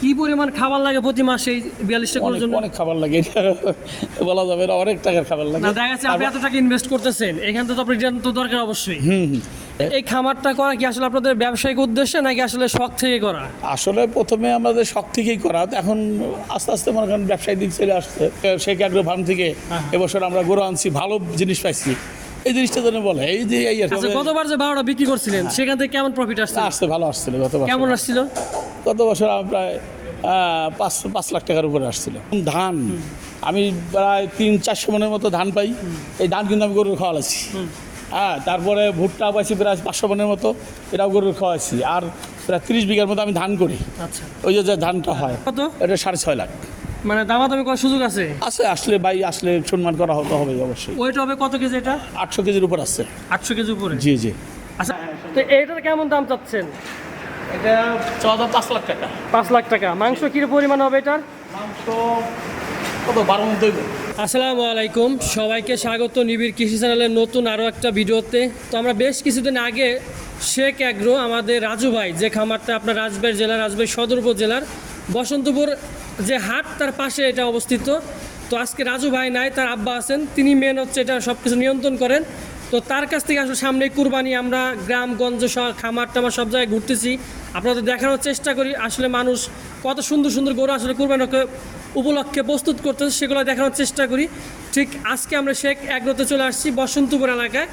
কি পরিমাণ খাবার লাগে প্রতি মাসে এই বিয়াল্লিশটা অনেক জন্য? অনেক খাবার লাগে। বলা যাবে না অনেক টাকার খাবার লাগে। না দেখা যাচ্ছে আপনি এত টাকা ইনভেস্ট করতেছেন এখান থেকে তো আপনার রিটার্ন তো দরকার অবশ্যই। এই খামারটা করা কি আসলে আপনাদের ব্যবসায়িক উদ্দেশ্যে নাকি আসলে শখ থেকে করা? আসলে প্রথমে আমাদের শখ থেকেই করা। এখন আস্তে আস্তে মনে করেন ব্যবসায়ী দিক চলে আসছে। শেখ আগ্রো ফার্ম থেকে হ্যাঁ। এবছর আমরা গরু আনছি ভালো জিনিস পাইছি। এই জিনিসটা যেন বলে এই যে এই। আচ্ছা গতবার যে বারোটা বিক্রি করছিলেন সেখান থেকে কেমন প্রফিট আসছে? আসছে ভালো আসছিল গত বছর কেমন আসছিল? গত বছর আমার প্রায় পাঁচ পাঁচ লাখ টাকার উপরে আসছিল। ধান আমি প্রায় তিন চারশো মনের মতো ধান পাই। এই ধান কিন্তু আমি গরুর খাওয়ালাছি হ্যাঁ তারপরে ভুট্টা পাইছি প্রায় পাঁচশো মনের মতো এটাও গরুর খাওয়াছি আর প্রায় তিরিশ বিঘার মতো আমি ধান করি। আচ্ছা। ওই যে ধানটা হয় কত? এটা সাড়ে ছয় লাখ। মানে দামাদামি করার সুযোগ আছে? আছে আসলে ভাই আসলে সম্মান করা হতে হবে অবশ্যই। ওইটা হবে কত কেজি এটা? আটশো কেজির উপর আছে। আটশো কেজির উপরে? জি জি। আচ্ছা তো এইটার কেমন দাম চাচ্ছেন? এটা চৌদা পাঁচ লাখ টাকা। পাঁচ লাখ টাকা। মাংস কি পরিমাণ হবে এটার? মাংস কত? বারো মধ্যে আসসালামু আলাইকুম। সবাইকে স্বাগত নিবিড় কৃষি চ্যানেলের নতুন আরও একটা ভিডিওতে। তো আমরা বেশ কিছুদিন আগে শেখ অ্যাগ্রো আমাদের রাজু ভাই যে খামারটা আপনার রাজবাড়ি জেলার রাজবাড়ি সদর উপজেলার বসন্তপুর যে হাট তার পাশে এটা অবস্থিত। তো আজকে রাজু ভাই নাই তার আব্বা আছেন। তিনি মেন হচ্ছে এটা সব কিছু নিয়ন্ত্রণ করেন। তো তার কাছ থেকে আসলে সামনে কুরবানি, আমরা গ্রামগঞ্জ খামার টামার সব জায়গায় ঘুরতেছি। আপনাদের দেখানোর চেষ্টা করি আসলে মানুষ কত সুন্দর সুন্দর গরু আসলে কুরবানিকে উপলক্ষে প্রস্তুত করতেছে, সেগুলো দেখানোর চেষ্টা করি। ঠিক আজকে আমরা শেখ এগ্রোতে চলে আসছি বসন্তপুর এলাকায়।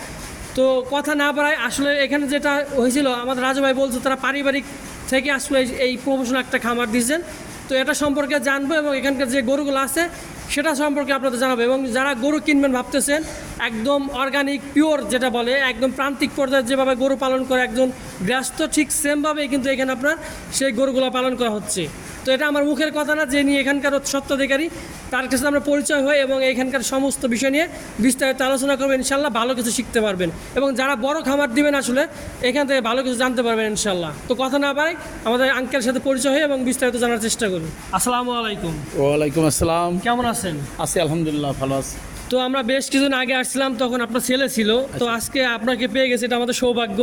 তো কথা না বাড়ায় আসলে এখানে যেটা হয়েছিল, আমাদের রাজু ভাই বলছে তারা পারিবারিক থেকে আসলে এই প্রমোশন একটা খামার দিয়েছেন। তো এটা সম্পর্কে জানব এবং এখানকার যে গরুগুলো আছে সেটা সম্পর্কে আপনাদের জানাব। এবং যারা গরু কিনবেন ভাবতেছেন, একদম অর্গানিক পিওর যেটা বলে, একদম প্রান্তিক পর্যায়ে যেভাবে গরু পালন করে একজন, ব্যস্ত ঠিক সেমভাবেই কিন্তু এখানে আপনার সেই গরুগুলো পালন করা হচ্ছে। তো এটা আমার মুখের কথা না যে নিয়ে এখানকার সত্ত্বাধিকারী তার কাছে আমরা পরিচয় হই এবং এখানকার সমস্ত বিষয় নিয়ে বিস্তারিত আলোচনা করবেন ইনশাল্লাহ ভালো কিছু শিখতে পারবেন। এবং যারা বড় খামার দিবেন আসলে এখান থেকে ভালো কিছু জানতে পারবেন ইনশাল্লাহ। তো কথা না পাই আমাদের আঙ্কেলের সাথে পরিচয় হয়ে এবং বিস্তারিত জানার চেষ্টা করি। আসসালামু আলাইকুম। ওয়ালাইকুম আসসালাম। কেমন আছেন? আছি আলহামদুলিল্লাহ ভালো আছি। তো আমরা বেশ কিছুদিন আগে আসছিলাম তখন আপনার ছেলে ছিল। তো আজকে আপনাকে পেয়ে গেছে এটা আমাদের সৌভাগ্য।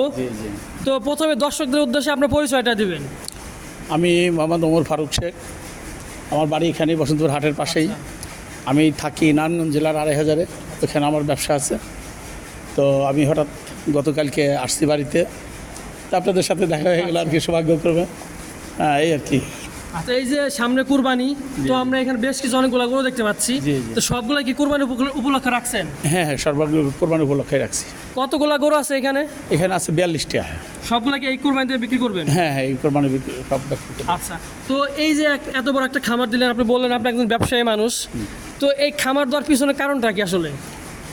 তো প্রথমে দর্শকদের উদ্দেশ্যে আপনার পরিচয়টা দিবেন। আমি মোহাম্মদ ওমর ফারুক শেখ। আমার বাড়ি এখানেই বসন্তপুর হাটের পাশেই। আমি থাকি নারায়ণগঞ্জ জেলার আড়াই হাজারে। ওখানে আমার ব্যবসা আছে। তো আমি হঠাৎ গতকালকে আসছি বাড়িতে। আপনাদের সাথে দেখা হয়ে গেলো আর কি সৌভাগ্যক্রমে হ্যাঁ এই আর কি। আচ্ছা এই যে সামনে কুরবানি তো আমরা এখানে বেশ কিছু অনেকগুলো গরু দেখতে পাচ্ছি। তো সবগুলো কি কুরবানি উপলক্ষে রাখছেন? হ্যাঁ হ্যাঁ সর্বাগ্র কোরবানি উপলক্ষে রাখছি। কতগুলো গরু আছে এখানে? এখানে আছে বিয়াল্লিশটা। সবগুলো কি এই কুরবানিতে বিক্রি করবেন? হ্যাঁ হ্যাঁ এই কোরবানি। আচ্ছা তো এই যে এত বড় একটা খামার দিলেন আপনি বললেন আপনি একজন ব্যবসায়ী মানুষ। তো এই খামার দেওয়ার পিছনে কারণটা কি আসলে?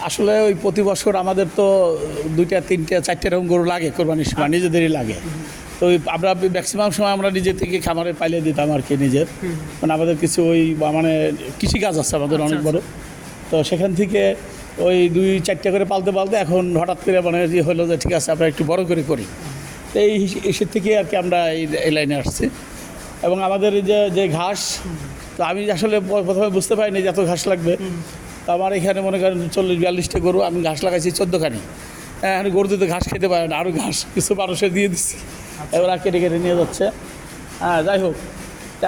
আসলে ওই প্রতি বছর আমাদের তো দুইটা তিনটা চারটে রকম গরু লাগে কোরবানির সময় নিজেদেরই লাগে। তো ওই আমরা ম্যাক্সিমাম সময় আমরা নিজে থেকে খামারে পাইলে দিতাম আর কি নিজের। মানে আমাদের কিছু ওই মানে কৃষিকাজ আছে আমাদের অনেক বড়। তো সেখান থেকে ওই দুই চারটে করে পালতে পালতে এখন হঠাৎ করে মানে যে হলো যে ঠিক আছে আমরা একটু বড় করে করি। তো এই হিসেব থেকে আর কি আমরা এই এই লাইনে আসছি। এবং আমাদের যে যে ঘাস তো আমি আসলে প্রথমে বুঝতে পারিনি যে এত ঘাস লাগবে। তো আমার এখানে মনে করেন চল্লিশ বিয়াল্লিশটা গরু আমি ঘাস লাগাইছি চোদ্দোখানি। হ্যাঁ এখন গরু তো ঘাস খেতে পারে না আরও ঘাস কিছু মানুষে দিয়ে দিচ্ছি। এবার কেটে কেটে নিয়ে যাচ্ছে। হ্যাঁ যাই হোক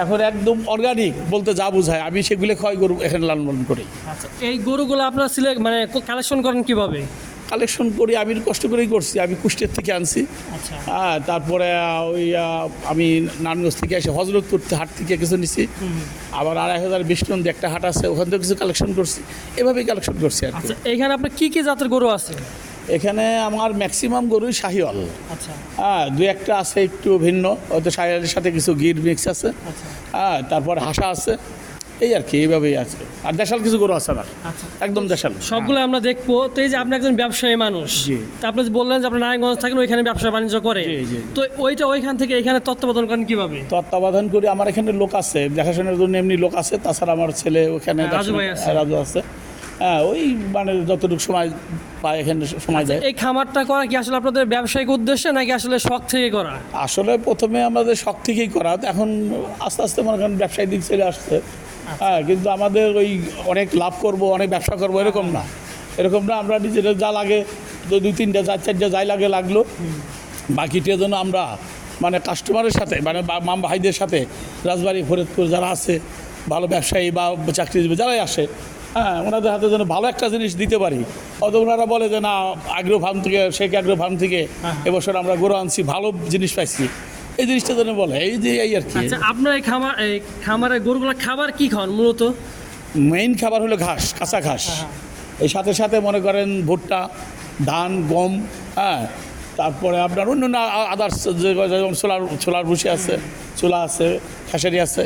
এখন একদম অর্গানিক বলতে যা বোঝায় আমি সেগুলো ক্ষয় গরু এখানে লালন পালন করি। আচ্ছা এই গরুগুলো আপনার সিলেক্ট মানে কালেকশন করেন কীভাবে? কালেকশন করি আমি কষ্ট করেই করছি আমি কুষ্টের থেকে আনছি। আচ্ছা। হ্যাঁ তারপরে ওই আমি নারায়ণগঞ্জ থেকে এসে হজরতপুর হাট থেকে কিছু নিছি। আবার আড়াই হাজার বিশ টন একটা হাট আছে ওখান থেকে কিছু কালেকশন করছি। এভাবেই কালেকশন করছি আর আচ্ছা এখানে আপনার কী কী জাতের গরু আছে? এখানে আমার ম্যাক্সিমাম গরুই শাহিওয়াল। আচ্ছা। হ্যাঁ দু একটা আছে একটু ভিন্ন হয়তো শাহিওয়ালের সাথে কিছু গির মিক্স আছে। আচ্ছা। হ্যাঁ তারপর হাসা আছে। এই আর কি এইভাবেই আছে। আর দেশাল কিছু গরু আছে আমার। আচ্ছা। একদম দেশাল। সবগুলো আমরা দেখব। তো এই যে আপনি একজন ব্যবসায়ী মানুষ। তা আপনি বললেন যে আপনি নারায়ণগঞ্জ থাকেন ওইখানে ব্যবসা বাণিজ্য করে। তো ওইটা ওইখান থেকে এখানে তত্ত্বাবধান করেন কীভাবে? তত্ত্বাবধান করি আমার এখানে লোক আছে দেখাশোনার জন্য এমনি লোক আছে তাছাড়া আমার ছেলে ওখানে হ্যাঁ, রাজু ভাই দেখাশোনা- আছে। হ্যাঁ, ওই মানে যতটুকু সময় পায় এখানে সময় দেয়। এই খামারটা করা কি আসলে আপনাদের ব্যবসায়িক উদ্দেশ্যে নাকি আসলে শখ থেকে করা? আসলে প্রথমে আমাদের শখ থেকেই করা। এখন আস্তে আস্তে মনে করেন ব্যবসায়ী দিক চলে আসছে। হ্যাঁ কিন্তু আমাদের ওই অনেক লাভ করব অনেক ব্যবসা করব এরকম না। এরকম না আমরা নিজেদের যা লাগে দুই তিনটা চার চারটা যাই লাগে লাগল। বাকিটা যেন আমরা মানে কাস্টমারের সাথে মানে মাম ভাইদের সাথে রাজবাড়ি ফরিদপুর যারা আছে ভালো ব্যবসায়ী বা চাকরিজীবী যারাই আসে হ্যাঁ ওনাদের হাতে যেন ভালো একটা জিনিস দিতে পারি। অত ওনারা বলে যে না আগ্রো ফার্ম থেকে শেখ আগ্রো ফার্ম থেকে এবছর আমরা গরু আনছি ভালো জিনিস পাইছি। এই জিনিসটা যেন বলে এই যে এই আর কি। আচ্ছা আপনার এই খামার এই খামারে গরুগুলো খাবার কি খান মূলত? মেইন খাবার হলো ঘাস কাঁচা ঘাস। এই সাথে সাথে মনে করেন ভুট্টা ধান গম হ্যাঁ। তারপরে আপনার অন্য আদার্স যেমন সোলার ছোলার ভুসি আছে ছোলা আছে খেসারি আছে।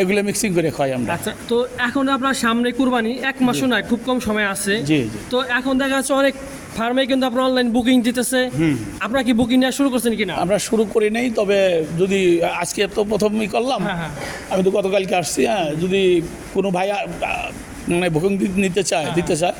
এগুলো মিক্সিং করে খাই আমরা। আচ্ছা তো এখন আপনার সামনে কুরবানি এক মাসও নয় খুব কম সময় আছে। জি, জি। তো এখন দেখা যাচ্ছে অনেক ফার্মে কিন্তু আপনার অনলাইন বুকিং দিতেছে। আপনারা কি বুকিং নেওয়া শুরু করছেন কিনা? আমরা শুরু করি নাই তবে যদি আজকে তো প্রথমই করলাম হ্যাঁ, হ্যাঁ। আমি তো গতকালকে আসছি হ্যাঁ যদি কোনো ভাই মানে বুকিং নিতে চায় দিতে চায়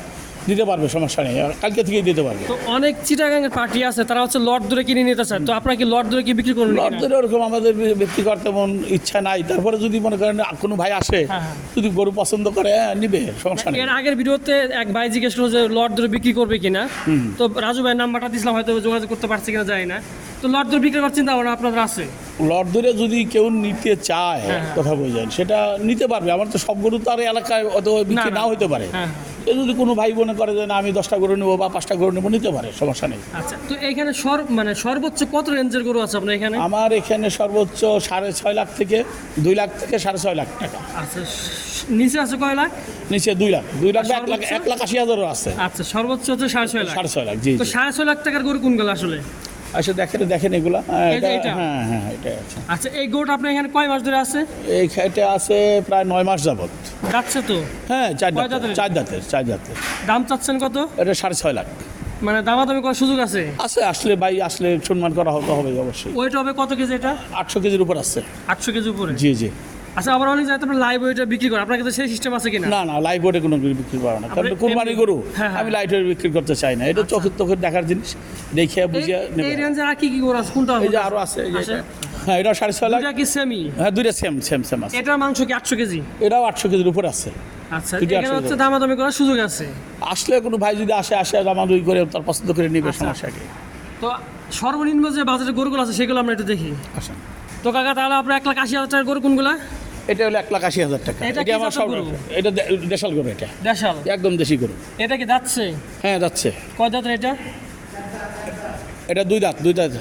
দিতে পারবে সমস্যা নেই। কালকে থেকেই দিতে পারবে। তো অনেক চিটাগাঙ্গের পার্টি আছে তারা হচ্ছে লট ধরে কিনে নিতে চায়। তো আপনারা কি লট ধরে কি বিক্রি করুন? লর্ডদের ওরকম আমাদের ব্যক্তিগত তেমন ইচ্ছা নাই। তারপরে যদি মনে করেন কোনো ভাই আসে হ্যাঁ, হ্যাঁ। যদি গরু পছন্দ করে হ্যাঁ, নিবে সমস্যা নেই। এর আগের ভিডিওতে এক ভাই জিজ্ঞেস করল যে লট ধরে বিক্রি করবে কিনা? তো রাজু ভাইয়ের নাম্বারটা দিছিলাম হয়তো যোগাযোগ করতে পারছে কিনা যায় না। তো লট ধরে বিক্রি করার চিন্তা ভাবনা আপনাদের আছে? লট ধরে যদি কেউ নিতে চায়। কথা বোঝেন সেটা নিতে পারবে। আমার তো সব গরু তো আর এলাকায় অত বিক্রি না, না না। হতে পারে এ যদি কোনো ভাই মনে করে যে না আমি দশটা গরু নেব বা পাঁচটা গরু নেব নিতে পারে সমস্যা নেই। আচ্ছা তো এখানে সর মানে সর্বোচ্চ কত রেঞ্জের গরু আছে আপনার এখানে? আমার এখানে সর্বোচ্চ সাড়ে ছয় লাখ থেকে দুই লাখ থেকে সাড়ে ছয় লাখ টাকা। আচ্ছা নিচে আছে কয় লাখ? নিচে দুই লাখ দুই লাখ বা এক লাখ এক লাখ আশি হাজারও আছে। আচ্ছা সর্বোচ্চ হচ্ছে সাড়ে ছয় লাখ। সাড়ে ছয় লাখ জি। তো সাড়ে ছয় লাখ টাকার গরু কোনগুলো আসলে? আচ্ছা দেখেন দেখেন এগুলা। হ্যাঁ, এটা- এটা? হ্যাঁ হ্যাঁ এটা আছে। আচ্ছা এই গরুটা আপনার এখানে কয় মাস ধরে আছে? এই খেটে আছে প্রায় নয় মাস যাবত যাচ্ছে তো? হ্যাঁ চার দাঁতের? চার দাঁতের চার দাঁতের। দাম চাচ্ছেন কত? এটা সাড়ে ছয় লাখ। মানে দামাদামি করার সুযোগ আছে? আছে আসলে ভাই আসলে সম্মান করা হবে অবশ্যই। ওয়েট হবে কত কেজি এটা? আটশো কেজির উপর আছে। আটশো কেজি উপরে? জি জি। আচ্ছা আবার অনেক জায়গায় আপনার লাইভ ওয়েটে বিক্রি করে। আপনার কাছে সেই সিস্টেম আছে কিনা? না না লাইভ বোর্ডে কোনো বিক্রি করা না। কারণ কোরবানি গরু হ্যাঁ, হ্যাঁ। আমি লাইট ওয়েট বিক্রি করতে চাই না। এটা চোখের চোখের দেখার জিনিস। দেখে বুঝিয়ে এই- রেঞ্জে আর কি কি গরু আছে? কোনটা এই যে আরও আছে এই যে হ্যাঁ এটা সাড়ে ছয় লাখ। কি সেমি হ্যাঁ দুইটা সেম সেম সেম আছে। এটার মাংস কি আটশো কেজি? এটাও আটশো কেজির উপর আছে। আচ্ছা দুইটা এখানে 800 হচ্ছে দামাদামি করার সুযোগ আছে। আসলে কোনো ভাই যদি আসে আসে করে তার পছন্দ করে নিবে আচ্ছা। সমস্যা কি? তো সর্বনিম্ন যে বাজারে গরুগুলো আছে সেগুলো আমরা একটু দেখি। আসেন। তো কাকা তাহলে আপনার এক লাখ আশি হাজার টাকার গরু কোনগুলা? এটা হলো এক লাখ আশি হাজার টাকা। এটা আমার সব এটা দেশাল গরু এটা। দেশাল? একদম দেশি গরু। এটা কি যাচ্ছে? হ্যাঁ যাচ্ছে। কয় দাঁতের এটা? এটা দুই দাঁত দুই দাঁত।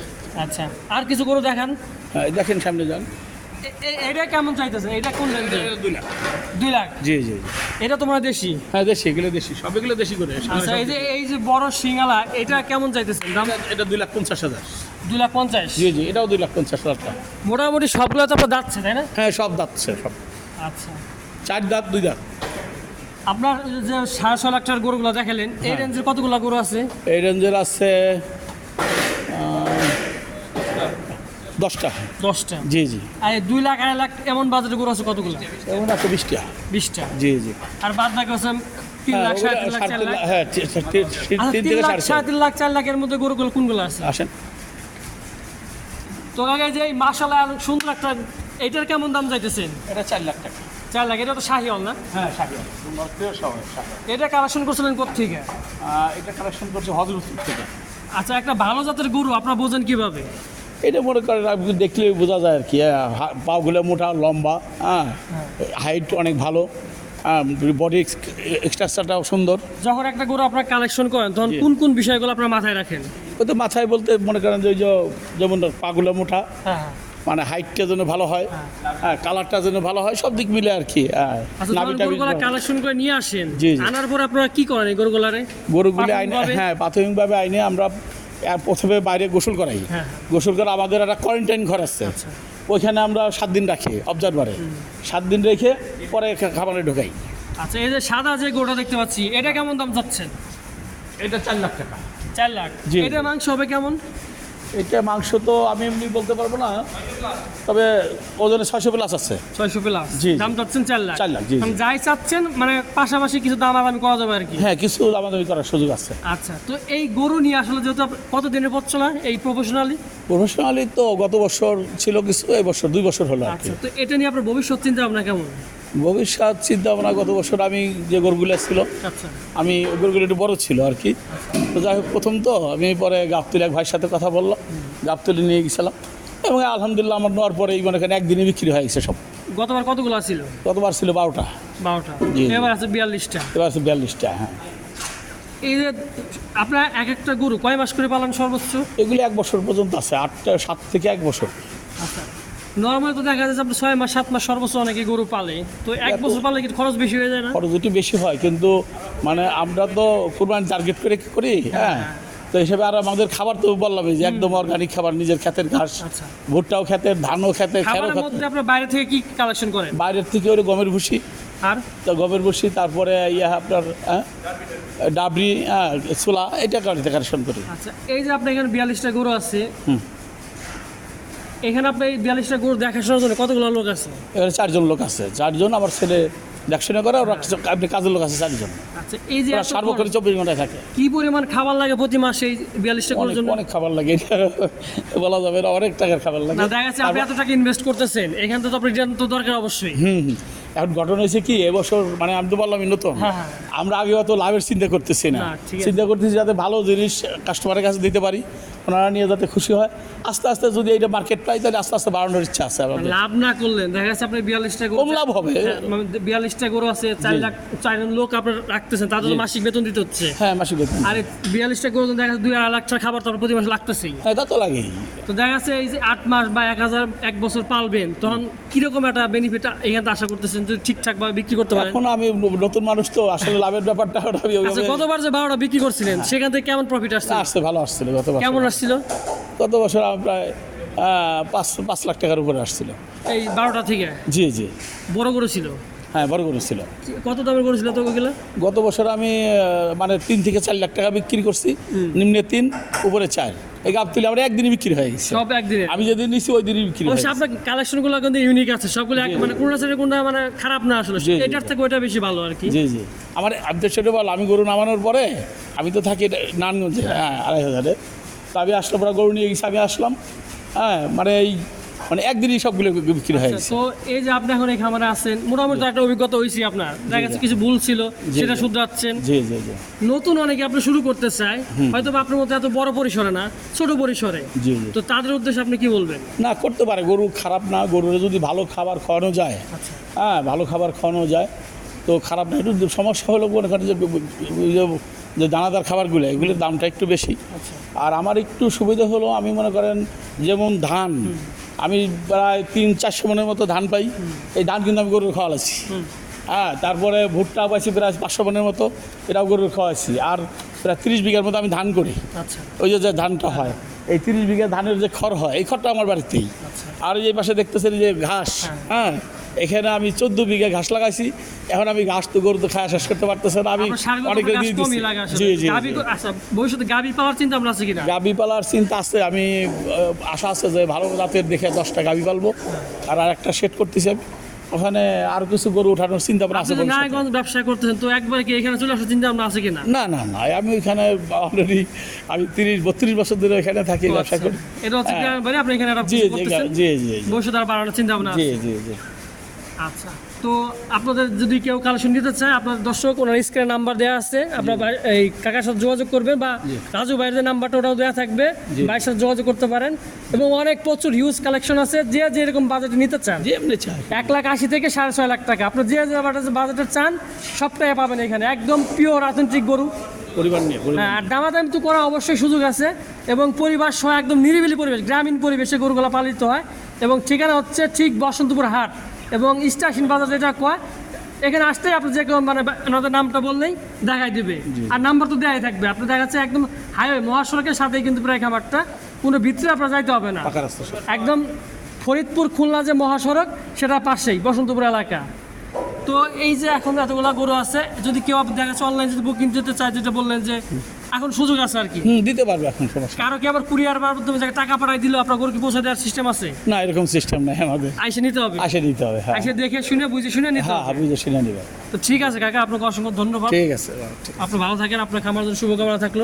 আচ্ছা। আর কিছু গরু দেখান। হ্যাঁ দেখেন সামনে যান। এটা কেমন চাইতেছেন এটা কোন দুই লাখ। দুই লাখ? জি জি। এটা তোমরা দেশি? হ্যাঁ দেশি এগুলো দেশি। সব এগুলো দেশি করে আচ্ছা এই যে এই যে বড় সিঙ্গালা এটা কেমন চাইতেছেন দাম? এটা দুই লাখ পঞ্চাশ হাজার। দুই লাখ পঞ্চাশ। জি জি এটাও দুই লাখ পঞ্চাশ হাজার টাকা। মোটামুটি সবগুলো তো আপনার যাচ্ছে তাই না? হ্যাঁ সব দাঁতছে সব। আচ্ছা। চার দাঁত দুই দাঁত। আপনার যে সাড়ে ছ লাখ টাকার গরুগুলো দেখালেন এই হ্যাঁ। রেঞ্জের কতগুলো গরু আছে? এই রেঞ্জের আছে দশটা। দশটা। জি জি। আর দুই লাখ আড়াই লাখ এমন বাজারে গরু আছে কতগুলো? এমন আছে বিশটা। বিশটা। জি জি। আর বাদ বাকি আছে তিন হ্যাঁ, লাখ সাড়ে তিন লাখ চার লাখ। হ্যাঁ আচ্ছা, তিন তিন লাখ সাড়ে তিন লাখ চার লাখের মধ্যে গরুগুলো কোনগুলো আছে? আসেন। তো কাকা যে এই মাসালা সুন্দর একটা এইটার কেমন দাম চাইতেছেন এটা চার লাখ টাকা। চার লাখ এটা তো শাহি হল না? হ্যাঁ সবাই এটা কালেকশন করছিলেন কোথেকে এটা কালেকশন করছে হজরতপুর থেকে। আচ্ছা একটা ভালো জাতের গরু আপনারা বোঝেন কীভাবে? এটা মনে করেন আপনি দেখলেই বোঝা যায় আর কি হ্যাঁ, পাগুলো মোটা লম্বা হ্যাঁ হাইট অনেক ভালো। হ্যাঁ বডি এক্সট্রাকচারটাও সুন্দর। যখন একটা গরু আপনারা কালেকশন করেন তখন কোন কোন বিষয়গুলো আপনার মাথায় রাখেন? ওই তো মাথায় বলতে মনে করেন যে ওই যে যেমন পাগুলো মোটা হ্যাঁ হ্যাঁ। মানে হাইটটা যেন ভালো হয় হ্যাঁ। কালারটা যেন ভালো হয় সব দিক মিলে আর কি হ্যাঁ। কালেকশন করে নিয়ে আসেন। আনার পর আপনারা কি করেন এই গরুগুলারে? গরুগুলি আইনে হ্যাঁ প্রাথমিকভাবে আইনে আমরা প্রথমে বাইরে গোসল করাই। হ্যাঁ। গোসল করে আমাদের একটা কোয়ারেন্টাইন ঘর আছে। আচ্ছা। ওইখানে আমরা সাত দিন রাখি অবজারভারে সাত দিন রেখে পরে খাবারে ঢোকাই। আচ্ছা এই যে সাদা যে গোটা দেখতে পাচ্ছি এটা কেমন দাম চাচ্ছেন? এটা চার লাখ টাকা। চার লাখ। জি। এটা মাংস হবে কেমন? এটা মাংস তো আমি এমনি বলতে পারব না। তবে ওজনে ছয়শো প্লাস আছে। ছয়শো প্লাস জি। দাম চাচ্ছেন চার লাখ। চার লাখ, জি। মানে যাই চাচ্ছেন মানে পাশাপাশি কিছু দাম আদামি করা যাবে আর কি। হ্যাঁ কিছু দামাদামি করার সুযোগ আছে। আচ্ছা তো এই গরু নিয়ে আসলে যেহেতু আপ- কত দিনের পথ চলা এই প্রফেশনালি প্রফেশনালি তো গত বছর ছিল কিছু এই বছর দুই বছর হলো আচ্ছা তো এটা নিয়ে আপনার ভবিষ্যৎ চিন্তা ভাবনা কেমন? ভবিষ্যৎ চিন্তা ভাবনা গত বছর আমি যে গরুগুলো ছিল আচ্ছা। আমি গরুগুলো একটু বড় ছিল আর কি। তো যাই হোক প্রথম তো আমি পরে গাবতুলি এক ভাইয়ের সাথে কথা বললাম গাবতুলি নিয়ে গেছিলাম। এবং আলহামদুলিল্লাহ আমার নেওয়ার পরে মনে করেন একদিনে বিক্রি হয়ে গেছে সব। গতবার কতগুলো ছিল? গতবার ছিল বারোটা। বারোটা। এবার আছে বিয়াল্লিশটা। এবার আছে বিয়াল্লিশটা হ্যাঁ। এই যে আপনার এক একটা গরু কয় মাস করে পালন সর্বোচ্চ? এগুলি এক বছর পর্যন্ত আছে আটটা সাত থেকে এক বছর। নর্মালি তো দেখা যাচ্ছে আপনার ছয় মাস সাত মাস সর্বোচ্চ অনেকে গরু পালে। তো এক বছর পালে কি খরচ বেশি হয়ে যায় না? খরচ একটু বেশি হয় কিন্তু মানে আমরা তো কোরবানি টার্গেট করে কি করি? হ্যাঁ। তো হিসেবে আর আমাদের খাবার তো বললামই যে একদম অর্গানিক খাবার নিজের ক্ষেতের ঘাস আচ্ছা। ভুট্টাও খেতের ধানও খেতে খেরও খেতে আপনার বাইরে থেকে কি কালেকশন করেন? বাইরের থেকে ওই গমের ভুসি। আর? তো গমের ভুসি তারপরে ইয়ে আপনার হ্যাঁ, ডাবরি হ্যাঁ ছোলা এটা কালেকশন করি। আচ্ছা এই যে আপনার এখানে বিয়াল্লিশটা গরু আছে। হুম। এখানে আপনার এই বিয়াল্লিশটা গরু দেখাশোনার জন্য কতগুলো লোক আছে? এখানে চারজন লোক আছে। চারজন আমার ছেলে দেখাশোনা করে আর আপনি কাজের লোক আছে চারজন। আচ্ছা এই যে সার্বক্ষণিক চব্বিশ ঘন্টায় থাকে। কি পরিমাণ খাবার লাগে প্রতি মাসে এই বিয়াল্লিশটা গরুর জন্য? অনেক খাবার লাগে। বলা যাবে না অনেক টাকার খাবার লাগে। না দেখা যাচ্ছে আপনি এত টাকা ইনভেস্ট করতেছেন এখান থেকে তো আপনার রিটার্ন তো দরকার অবশ্যই। হুম। এখন ঘটনা হয়েছে কি এবছর মানে আমি তো বললাম নতুন। হ্যাঁ, হ্যাঁ। আমরা আগে অত লাভের চিন্তা করতেছি না। চিন্তা করতেছি যাতে ভালো জিনিস কাস্টমারের কাছে দিতে পারি। ওনারা নিয়ে যাতে খুশি হয় আস্তে আস্তে যদি এটা মার্কেট পাই তাহলে আস্তে আস্তে বাড়ানোর ইচ্ছা আছে আমাদের। লাভ না করলেন দেখা যাচ্ছে আপনার বিয়াল্লিশটা কম লাভ হবে। হ্যাঁ, মানে বিয়াল্লিশটা গরু আছে চার লাখ চারজন লোক আপনার রাখতেছেন তাদের মাসিক বেতন দিতে হচ্ছে। হ্যাঁ মাসিক বেতন। আর বিয়াল্লিশটা গরু দেখা যাচ্ছে দুই আড়াই লাখ টাকা খাবার তো প্রতি মাসে লাগতেছেই। হ্যাঁ তা তো লাগেই। তো দেখা যাচ্ছে এই যে আট মাস বা এক হাজার এক বছর পালবেন তখন কীরকম একটা বেনিফিট এখান থেকে আশা করতেছেন যদি ঠিকঠাকভাবে বিক্রি করতে পারেন? এখন আমি নতুন মানুষ তো আসলে লাভের ব্যাপারটা আমি আচ্ছা গতবার যে বারোটা বিক্রি করছিলেন সেখান থেকে কেমন প্রফিট আসছে? আসছে ভালো আসছিল গত বছর কেমন আসছিল? গত বছর আমার প্রায় পাঁচ পাঁচ লাখ টাকার উপরে আসছিল। এই বারোটা থেকে? জি জি। বড় গরু ছিল? হ্যাঁ বড় গরু ছিল। কত দামের গরু ছিল তো ওগুলো গত বছর আমি মানে তিন থেকে চার লাখ টাকা বিক্রি করছি। নিম্নে তিন উপরে চার। এই গাব তুলে আমরা একদিনই বিক্রি হয়ে গেছে। সব একদিনে? আমি যেদিন নিছি ওই দিনই বিক্রি হয়ে গেছে। আপনার কালেকশনগুলো কিন্তু ইউনিক আছে। সবগুলো এক- মানে কোনটা ছেড়ে কোনটা মানে খারাপ না আসলে। এটার থেকে ওইটা বেশি ভালো আর কি। জি জি। আমার আমি তো সেটা বল আমি গরু নামানোর পরে আমি তো থাকি নানগঞ্জে হ্যাঁ আড়াই হাজারে। তো আমি আসলাম পরে গরু নিয়ে গেছি আমি আসলাম। হ্যাঁ মানে এই মানে একদিনই সবগুলো বিক্রি হয়ে গেছে। তো এই যে আপনি এখন এই খামারে আছেন মোটামুটি একটা অভিজ্ঞতা হয়েছি আপনার। দেখা যাচ্ছে কিছু ভুল ছিল সেটা। শুধরাচ্ছেন। জি জি জি। নতুন অনেকে আপনি শুরু করতে চায় হয়তো আপনার মধ্যে এত বড় পরিসরে না ছোট পরিসরে। জি জি। তো তাদের উদ্দেশ্যে আপনি কি বলবেন? না করতে পারে গরু খারাপ না গরুর যদি ভালো খাবার খাওয়ানো যায়। আচ্ছা। হ্যাঁ ভালো খাবার খাওয়ানো যায়। তো খারাপ না একটু সমস্যা হলো মনে করেন যে যে- দানাদার খাবারগুলো এগুলোর দামটা একটু বেশি। আচ্ছা। আর আমার একটু সুবিধা হলো আমি মনে করেন যেমন ধান আমি প্রায় তিন চারশো মনের মতো ধান পাই। এই ধান কিন্তু আমি গরুর খাওয়ালাছি। হ্যাঁ তারপরে ভুট্টা পাইছি প্রায় পাঁচশো মনের মতো এটাও গরুর খাওয়াচ্ছি আর প্রায় তিরিশ বিঘার মতো আমি ধান করি। আচ্ছা। ওই যে ধানটা হয় এই তিরিশ বিঘা ধানের যে খড় হয় এই খড়টা আমার বাড়িতেই। আচ্ছা। আর এই পাশে দেখতেছেন যে ঘাস। হ্যাঁ এখানে আমি চোদ্দ বিঘা ঘাস লাগাইছি। এখন আমি ঘাস তো গরু তো খাওয়া শেষ করতে পারতেছে না। আমি আপনার অনেকে দিয়ে দিচ্ছি জি জি আচ্ছা ভবিষ্যতে চিন্তা আছে কিনা? গাবি পালার চিন্তা আছে। আমি আশা আছে যে ভালো জাতের দেখে দশটা গাবি পালবো। আর আর একটা সেট করতেছি আমি। ওখানে আর কিছু গরু উঠানোর চিন্তা ভাবনা আছে। নারায়ণগঞ্জ ব্যবসা করতেছেন তো একবার কি এখানে চলে আসার চিন্তা ভাবনা আছে কিনা? না না না। আমি ওইখানে অলরেডি আমি তিরিশ বত্রিশ বছর ধরে এখানে থাকি ব্যবসা আচ্ছা। করি। এটা হচ্ছে হ্যাঁ। আপনি এখানে জি জি জি জি জি। ভবিষ্যতে আর বাড়ানোর চিন্তা ভাবনা জি জি জি। আচ্ছা তো আপনাদের যদি কেউ কালেকশন নিতে চায় আপনার দর্শক ওনার স্ক্রিনে নাম্বার দেওয়া আছে আপনার এই কাকার সাথে যোগাযোগ করবেন বা রাজু ভাইয়ের যে নাম্বারটা ওটাও দেওয়া থাকবে ভাইয়ের সাথে যোগাযোগ করতে পারেন। এবং অনেক প্রচুর হিউজ কালেকশন আছে যে যেরকম বাজেটে নিতে চান। যে এমনি চাই। এক লাখ আশি থেকে সাড়ে ছয় লাখ টাকা। আপনি যে যে বাজেটে চান সবটাই পাবেন এখানে। একদম পিওর অথেন্টিক গরু। পরিবার নিয়ে হ্যাঁ আর দামাদামি তো করা অবশ্যই সুযোগ আছে। এবং পরিবার সহ একদম নিরিবিলি পরিবেশ গ্রামীণ পরিবেশে গরুগুলো পালিত হয়। এবং ঠিকানা হচ্ছে ঠিক বসন্তপুর হাট। এবং স্টেশন বাজার যেটা কয় এখানে আসতেই আপনি যে কেউ মানে ওনাদের নামটা বললেই দেখাই দেবে। আর নাম্বার তো দেয়াই থাকবে। আপনি দেখা যাচ্ছে একদম হাইওয়ে মহাসড়কের সাথেই কিন্তু প্রায় খাবারটা কোনো ভিতরে আপনার যাইতে হবে না। একদম ফরিদপুর খুলনা যে মহাসড়ক সেটা পাশেই বসন্তপুর এলাকা। তো এই যে এখন এতগুলা গরু আছে যদি কেউ আপনি দেখা যাচ্ছে অনলাইন যদি বুকিং দিতে চায় যেটা বললেন যে এখন সুযোগ আছে আর কি। হুম দিতে পারবে এখন সমস্যা কারও কি আবার কুরিয়ার মাধ্যমে যাকে টাকা পাঠাই দিলো আপনার গরু কি পৌঁছে দেওয়ার সিস্টেম আছে? না এরকম সিস্টেম নাই আমাদের। আইসে নিতে হবে। আইসে দিতে হবে হ্যাঁ। আইসে দেখে শুনে বুঝে শুনে নিতে হ্যাঁ হবে। বুঝে শুনে নিবে। তো ঠিক আছে কাকা আপনাকে অসংখ্য ধন্যবাদ। ঠিক আছে আপনি ভালো থাকেন আপনার খামার জন্য শুভকামনা থাকল।